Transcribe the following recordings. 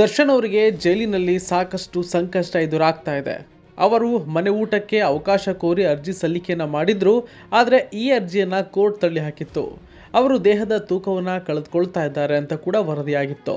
ದರ್ಶನ್ ಅವರಿಗೆ ಜೈಲಿನಲ್ಲಿ ಸಾಕಷ್ಟು ಸಂಕಷ್ಟ ಎದುರಾಗ್ತಾ ಇದೆ. ಅವರು ಮನೆ ಊಟಕ್ಕೆ ಅವಕಾಶ ಕೋರಿ ಅರ್ಜಿ ಸಲ್ಲಿಕೆಯನ್ನು ಮಾಡಿದ್ರು, ಆದರೆ ಈ ಅರ್ಜಿಯನ್ನು ಕೋರ್ಟ್ ತಳ್ಳಿ ಹಾಕಿತ್ತು ಅವರು ದೇಹದ ತೂಕವನ್ನು ಕಳೆದುಕೊಳ್ತಾ ಇದ್ದಾರೆ ಅಂತ ಕೂಡ ವರದಿಯಾಗಿತ್ತು.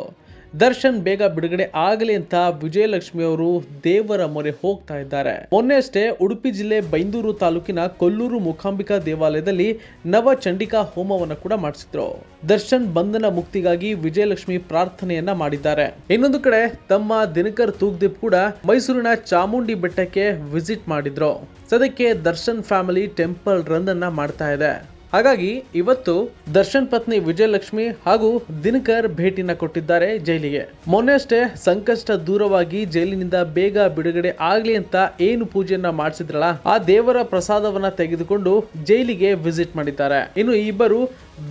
ದರ್ಶನ್ ಬೇಗ ಬಿಡುಗಡೆ ಆಗಲಿ ಅಂತ ವಿಜಯಲಕ್ಷ್ಮಿ ಅವರು ದೇವರ ಮೊರೆ ಹೋಗ್ತಾ ಇದ್ದಾರೆ. ಮೊನ್ನೆ ಅಷ್ಟೇ ಉಡುಪಿ ಜಿಲ್ಲೆ ಬೈಂದೂರು ತಾಲೂಕಿನ ಕೊಲ್ಲೂರು ಮುಖಾಂಬಿಕಾ ದೇವಾಲಯದಲ್ಲಿ ನವ ಚಂಡಿಕಾ ಹೋಮವನ್ನು ಕೂಡ ಮಾಡಿಸಿದ್ರು. ದರ್ಶನ್ ಬಂಧನ ಮುಕ್ತಿಗಾಗಿ ವಿಜಯಲಕ್ಷ್ಮಿ ಪ್ರಾರ್ಥನೆಯನ್ನ ಮಾಡಿದ್ದಾರೆ. ಇನ್ನೊಂದು ಕಡೆ ತಮ್ಮ ದಿನಕರ್ ತೂಗ್ದೀಪ್ ಕೂಡ ಮೈಸೂರಿನ ಚಾಮುಂಡಿ ಬೆಟ್ಟಕ್ಕೆ ವಿಸಿಟ್ ಮಾಡಿದ್ರು. ಸದ್ಯಕ್ಕೆ ದರ್ಶನ್ ಫ್ಯಾಮಿಲಿ ಟೆಂಪಲ್ ರನ್ ಅನ್ನ ಮಾಡ್ತಾ ಇದೆ. ಹಾಗಾಗಿ ಇವತ್ತು ದರ್ಶನ್ ಪತ್ನಿ ವಿಜಯಲಕ್ಷ್ಮಿ ಹಾಗೂ ದಿನಕರ್ ಭೇಟಿನ ಕೊಟ್ಟಿದ್ದಾರೆ ಜೈಲಿಗೆ. ಮೊನ್ನೆಯಷ್ಟೇ ಸಂಕಷ್ಟ ದೂರವಾಗಿ ಜೈಲಿನಿಂದ ಬೇಗ ಬಿಡುಗಡೆ ಆಗ್ಲಿ ಅಂತ ಏನು ಪೂಜೆಯನ್ನ ಮಾಡಿಸಿದ್ರಲ್ಲ, ಆ ದೇವರ ಪ್ರಸಾದವನ್ನ ತೆಗೆದುಕೊಂಡು ಜೈಲಿಗೆ ವಿಸಿಟ್ ಮಾಡಿದ್ದಾರೆ. ಇನ್ನು ಇಬ್ಬರು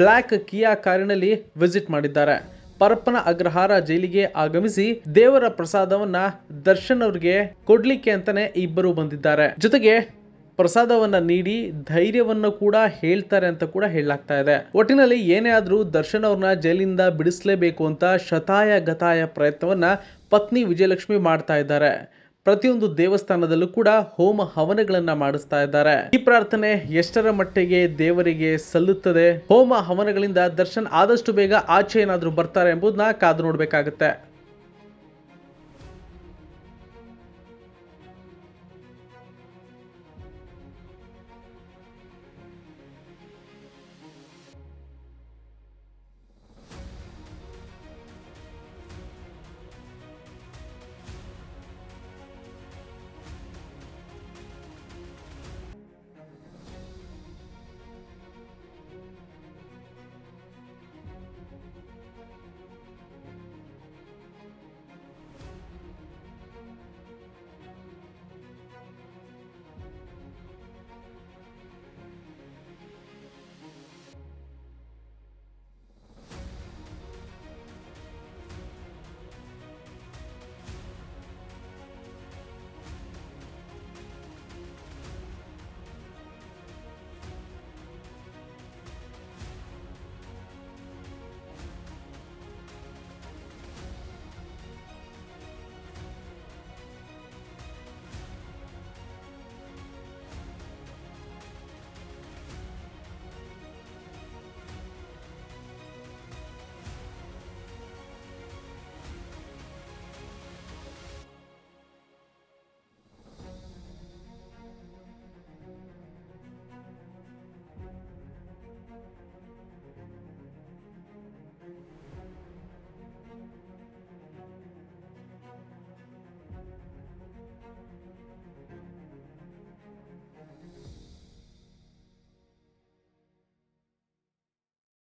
ಬ್ಲ್ಯಾಕ್ ಕಿಯಾ ಕಾರಿನಲ್ಲಿ ವಿಸಿಟ್ ಮಾಡಿದ್ದಾರೆ. ಪರಪ್ಪನ ಅಗ್ರಹಾರ ಜೈಲಿಗೆ ಆಗಮಿಸಿ ದೇವರ ಪ್ರಸಾದವನ್ನ ದರ್ಶನ್ ಅವರಿಗೆ ಕೊಡ್ಲಿಕ್ಕೆ ಅಂತಾನೆ ಇಬ್ಬರು ಬಂದಿದ್ದಾರೆ. ಜೊತೆಗೆ ಪ್ರಸಾದವನ್ನ ನೀಡಿ ಧೈರ್ಯವನ್ನು ಕೂಡ ಹೇಳ್ತಾರೆ ಅಂತ ಕೂಡ ಹೇಳಲಾಗ್ತಾ ಇದೆ. ಒಟ್ಟಿನಲ್ಲಿ ಏನೇ ಆದರೂ ದರ್ಶನ್ ಅವ್ರನ್ನ ಜೈಲಿಂದ ಬಿಡಿಸಲೇಬೇಕು ಅಂತ ಶತಾಯ ಗತಾಯ ಪ್ರಯತ್ನವನ್ನ ಪತ್ನಿ ವಿಜಯಲಕ್ಷ್ಮಿ ಮಾಡ್ತಾ ಇದ್ದಾರೆ. ಪ್ರತಿಯೊಂದು ದೇವಸ್ಥಾನದಲ್ಲೂ ಕೂಡ ಹೋಮ ಹವನಗಳನ್ನ ಮಾಡಿಸ್ತಾ ಇದ್ದಾರೆ. ಈ ಪ್ರಾರ್ಥನೆ ಎಷ್ಟರ ಮಟ್ಟಿಗೆ ದೇವರಿಗೆ ಸಲ್ಲುತ್ತದೆ? ಹೋಮ ಹವನಗಳಿಂದ ದರ್ಶನ್ ಆದಷ್ಟು ಬೇಗ ಆಚೆ ಏನಾದ್ರೂ ಬರ್ತಾರೆ ಎಂಬುದನ್ನ ಕಾದು ನೋಡ್ಬೇಕಾಗತ್ತೆ.